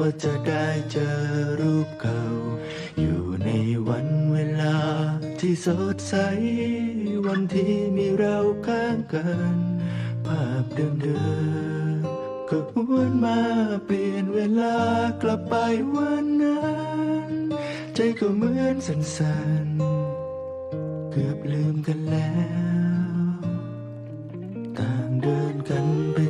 ว่าจะได้เจอรูปเก่า อยู่ในวันเวลาที่สดใส วันที่มีเราข้างกัน ภาพเดิมๆก็หวนมาเปลี่ยนเวลากลับไปวันนั้น ใจก็เหมือนสั่นๆ เกือบลืมกันแล้ว ต่างเดินกันไป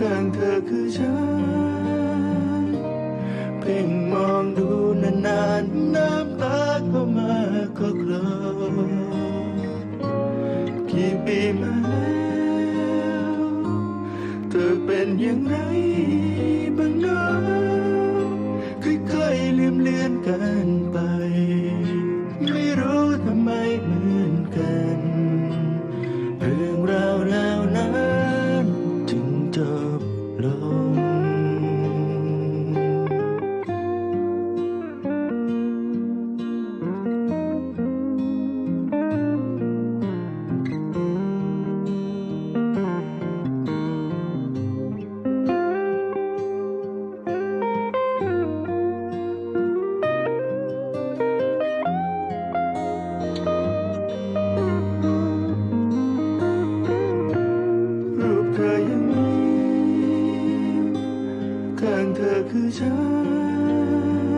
ข้างเธอคือฉัน เพ่งมองดูนานๆน้ำตาก็มาก็คลอกี่ปีมาแล้วเธอเป็นอย่างไรบ้างเนาะค่อยๆลืมเลือนกันไป คือฉั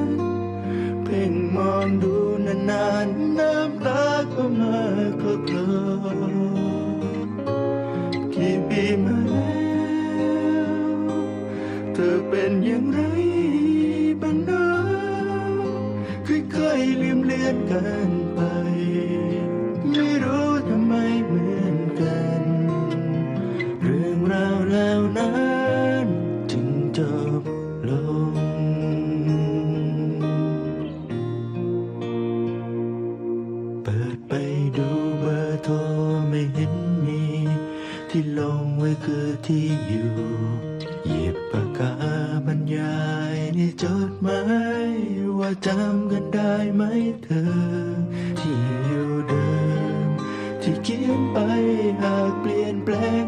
น เพ่งมองดูนานๆน้ำตาก็มาก็กลอกี่ปีมาแล้วเธอเป็นอย่างไรบ้างนะค่อยๆลืมเลือนกัน ที่ลงไว้คือที่อยู่หยิบปากกาบรรยายในจดหมายว่าจำกันได้ไหมเธอ ที่อยู่เดิม ที่เขียนไปหากเปลี่ยนแปลง